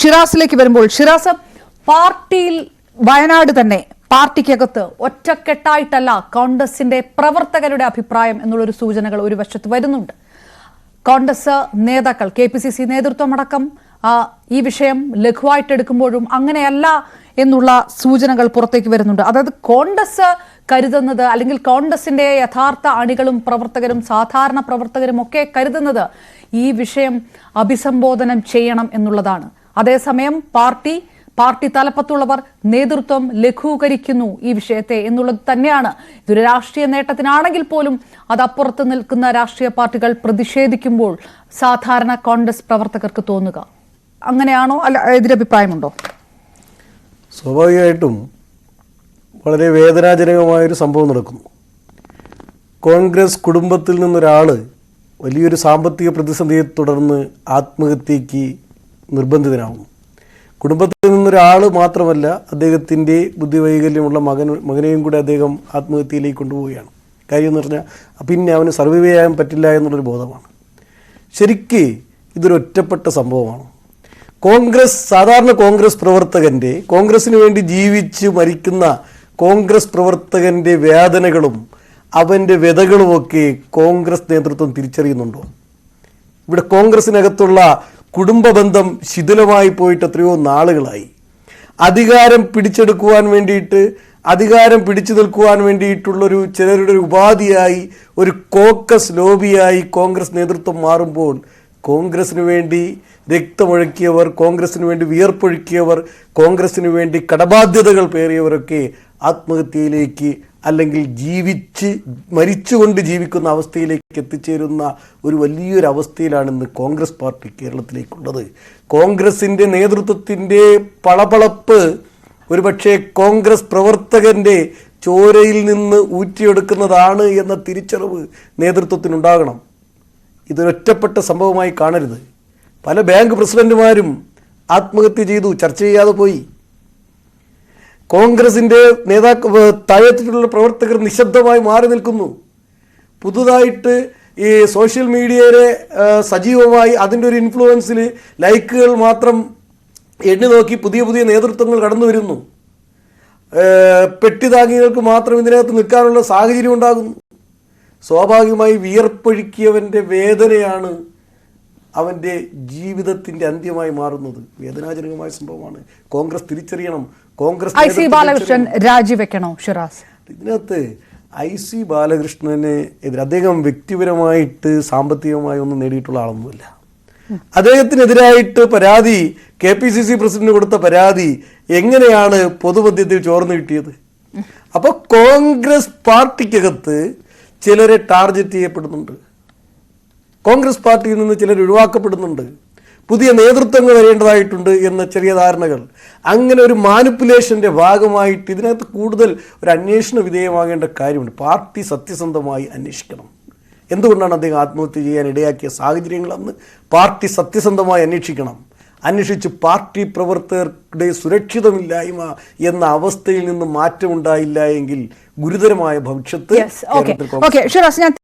ഷിറാസിലേക്ക് വരുമ്പോൾ ഷിറാസ് പാർട്ടിയിൽ വയനാട് തന്നെ പാർട്ടിക്കകത്ത് ഒറ്റക്കെട്ടായിട്ടല്ല കോൺഗ്രസിന്റെ പ്രവർത്തകരുടെ അഭിപ്രായം എന്നുള്ളൊരു സൂചനകൾ ഒരു വശത്ത് വരുന്നുണ്ട്. കോൺഗ്രസ് നേതാക്കൾ കെ പി സി സി നേതൃത്വമടക്കം ഈ വിഷയം ലഘുവായിട്ടെടുക്കുമ്പോഴും അങ്ങനെയല്ല എന്നുള്ള സൂചനകൾ പുറത്തേക്ക് വരുന്നുണ്ട്. അതായത് കോൺഗ്രസ് കരുതുന്നത് അല്ലെങ്കിൽ കോൺഗ്രസിന്റെ യഥാർത്ഥ അണികളും പ്രവർത്തകരും സാധാരണ പ്രവർത്തകരും ഒക്കെ കരുതുന്നത് ഈ വിഷയം അഭിസംബോധനം ചെയ്യണം എന്നുള്ളതാണ്. അതേസമയം പാർട്ടി പാർട്ടി തലപ്പത്തുള്ളവർ നേതൃത്വം ലഘൂകരിക്കുന്നു ഈ വിഷയത്തെ എന്നുള്ളത് തന്നെയാണ്. ഇതൊരു രാഷ്ട്രീയ നേട്ടത്തിനാണെങ്കിൽ പോലും അതപ്പുറത്ത് നിൽക്കുന്ന രാഷ്ട്രീയ പാർട്ടികൾ പ്രതിഷേധിക്കുമ്പോൾ സാധാരണ കോൺഗ്രസ് പ്രവർത്തകർക്ക് തോന്നുക. അങ്ങനെയാണോ? അല്ല എതിരഭിപ്രായമുണ്ടോ? സ്വാഭാവികമായിട്ടും വളരെ വേദനാജനകമായൊരു സംഭവം നടക്കുന്നു. കോൺഗ്രസ് കുടുംബത്തിൽ നിന്നൊരാൾ വലിയൊരു സാമ്പത്തിക പ്രതിസന്ധിയെ തുടർന്ന് ആത്മഹത്യക്ക് നിർബന്ധിതനാവുന്നു കുടുംബത്തിൽ നിന്നൊരാൾ മാത്രമല്ല അദ്ദേഹത്തിന്റെ ബുദ്ധിവൈകല്യമുള്ള മകൻ മകനെയും കൂടെ അദ്ദേഹം ആത്മഹത്യയിലേക്ക് കൊണ്ടുപോവുകയാണ്. കാര്യം എന്ന് പറഞ്ഞാൽ പിന്നെ അവന് സർവൈവ് ചെയ്യാൻ പറ്റില്ല എന്നുള്ളൊരു ബോധമാണ്. ശരിക്ക് ഇതൊരു ഒറ്റപ്പെട്ട സംഭവമാണ്. കോൺഗ്രസ് സാധാരണ കോൺഗ്രസ് പ്രവർത്തകന്റെ കോൺഗ്രസിന് വേണ്ടി ജീവിച്ച് മരിക്കുന്ന കോൺഗ്രസ് പ്രവർത്തകന്റെ വേദനകളും അവന്റെ വ്യതകളുമൊക്കെ കോൺഗ്രസ് നേതൃത്വം തിരിച്ചറിയുന്നുണ്ടോ? ഇവിടെ കോൺഗ്രസിനകത്തുള്ള കുടുംബ ബന്ധം ശിഥിലമായി പോയിട്ട് എത്രയോ നാളുകളായി. അധികാരം പിടിച്ചെടുക്കുവാൻ വേണ്ടിയിട്ട് അധികാരം പിടിച്ചു നിൽക്കുവാൻ വേണ്ടിയിട്ടുള്ളൊരു ചിലരുടെ ഒരു ഉപാധിയായി ഒരു കോക്കസ് ലോബിയായി കോൺഗ്രസ് നേതൃത്വം മാറുമ്പോൾ കോൺഗ്രസിന് വേണ്ടി രക്തമൊഴുക്കിയവർ കോൺഗ്രസിന് വേണ്ടി വിയർപ്പൊഴുക്കിയവർ കോൺഗ്രസിന് വേണ്ടി കടബാധ്യതകൾ പേറിയവരൊക്കെ ആത്മഹത്യയിലേക്ക് അല്ലെങ്കിൽ ജീവിച്ച് മരിച്ചുകൊണ്ട് ജീവിക്കുന്ന അവസ്ഥയിലേക്ക് എത്തിച്ചേരുന്ന ഒരു വലിയൊരു അവസ്ഥയിലാണ് ഇന്ന് കോൺഗ്രസ് പാർട്ടി കേരളത്തിലേക്കുള്ളത്. കോൺഗ്രസിന്റെ നേതൃത്വത്തിന്റെ പളപളപ്പ് ഒരുപക്ഷെ കോൺഗ്രസ് പ്രവർത്തകന്റെ ചോരയിൽ നിന്ന് ഊറ്റിയെടുക്കുന്നതാണ് എന്ന തിരിച്ചറിവ് നേതൃത്വത്തിനുണ്ടാകണം. ഇതൊരൊറ്റപ്പെട്ട സംഭവമായി കാണരുത്. പല ബാങ്ക് പ്രസിഡന്റുമാരും ആത്മഹത്യ ചെയ്തു ചർച്ച ചെയ്യാതെ പോയി. കോൺഗ്രസിന്റെ നേതാക്ക താഴെത്തിലുള്ള പ്രവർത്തകർ നിശബ്ദമായി മാറി നിൽക്കുന്നു. പുതുതായിട്ട് ഈ സോഷ്യൽ മീഡിയയിലെ സജീവമായി അതിന്റെ ഒരു ഇൻഫ്ലുവൻസിൽ ലൈക്കുകൾ മാത്രം എണ്ണി നോക്കി പുതിയ പുതിയ നേതൃത്വങ്ങൾ കടന്നു വരുന്നു. പെട്ടിതാങ്ങികൾക്ക് മാത്രം ഇതിനകത്ത് നിൽക്കാനുള്ള സാഹചര്യം ഉണ്ടാകുന്നു. സ്വാഭാവികമായി വിയർപ്പൊഴുക്കിയവന്റെ വേദനയാണ് അവന്റെ ജീവിതത്തിന്റെ അന്ത്യമായി മാറുന്നത് വേദനാജനകമായ സംഭവമാണ്. കോൺഗ്രസ് തിരിച്ചറിയണം. കോൺഗ്രസ് ഐ സി ബാലകൃഷ്ണൻ രാജിവെക്കണോ ഷിറാസ്? ഇതിനകത്ത് ഐ സി ബാലകൃഷ്ണനെ എതിരെ അദ്ദേഹം വ്യക്തിപരമായിട്ട് സാമ്പത്തികമായി ഒന്നും നേടിയിട്ടുള്ള ആളൊന്നുമില്ല. അദ്ദേഹത്തിനെതിരായിട്ട് പരാതി K P C C president കൊടുത്ത പരാതി എങ്ങനെയാണ് പൊതുമധ്യത്തിൽ ചോർന്നു കിട്ടിയത്? അപ്പോൾ കോൺഗ്രസ് പാർട്ടിക്കകത്ത് ചിലരെ ടാർഗറ്റ് ചെയ്യപ്പെടുന്നുണ്ട്. കോൺഗ്രസ് പാർട്ടിയിൽ നിന്ന് ചിലർ ഒഴിവാക്കപ്പെടുന്നുണ്ട്. പുതിയ നേതൃത്വങ്ങൾ വരേണ്ടതായിട്ടുണ്ട് എന്ന ചെറിയ ധാരണകൾ. അങ്ങനെ ഒരു മാനിപ്പുലേഷന്റെ ഭാഗമായിട്ട് ഇതിനകത്ത് കൂടുതൽ ഒരു അന്വേഷണ വിധേയമാകേണ്ട കാര്യമുണ്ട്. പാർട്ടി സത്യസന്ധമായി അന്വേഷിക്കണം. എന്തുകൊണ്ടാണ് അദ്ദേഹം ആത്മഹത്യ ചെയ്യാൻ ഇടയാക്കിയ സാഹചര്യങ്ങൾ അന്ന് പാർട്ടി സത്യസന്ധമായി അന്വേഷിക്കണം? അന്വേഷിച്ച് പാർട്ടി പ്രവർത്തകരുടെ സുരക്ഷിതമില്ലായ്മ എന്ന അവസ്ഥയിൽ നിന്ന് മാറ്റമുണ്ടായില്ല എങ്കിൽ ഗുരുതരമായ ഭവിഷ്യത്ത് കേരളത്തിൽ